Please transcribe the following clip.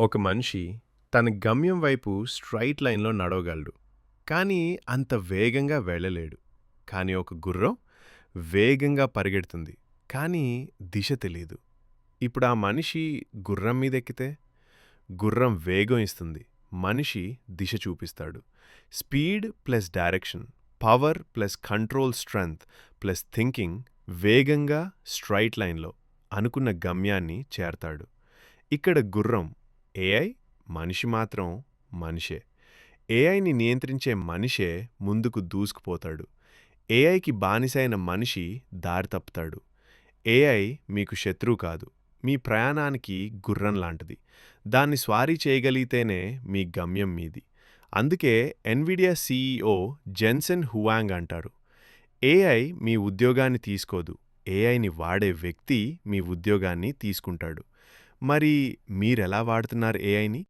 ఒక మనిషి తన గమ్యం వైపు స్ట్రైట్ లైన్లో నడవగలడు కానీ అంత వేగంగా వెళ్ళలేడు. కానీ ఒక గుర్రం వేగంగా పరిగెడుతుంది కానీ దిశ తెలియదు ఇప్పుడు ఆ మనిషి గుర్రం మీద ఎక్కితే గుర్రం వేగం ఇస్తుంది మనిషి దిశ చూపిస్తాడు. Speed plus direction power plus control strength plus thinking వేగంగా స్ట్రైట్ లైన్లో అనుకున్న గమ్యాన్ని చేరతాడు. ఇక్కడ గుర్రం ఏఐ మనిషి మాత్రం మనిషే. ఏఐని నియంత్రించే మనిషే ముందుకు దూసుకుపోతాడు. ఏఐకి బానిసైన మనిషి దారి తప్పుతాడు. ఏఐ మీకు శత్రువు కాదు. మీ ప్రయాణానికి గుర్రం లాంటిది. దాన్ని స్వారీ చేయగలిగితేనే మీ గమ్యం మీది. అందుకే ఎన్విడియా సీఈఓ జెన్సెన్ హువాంగ్ అంటారు. ఏఐ మీ ఉద్యోగాన్ని తీసుకోదు. ఏఐని వాడే వ్యక్తి మీ ఉద్యోగాన్ని తీసుకుంటాడు. మరి మీరెలా వాడుతున్నారు ఏఐని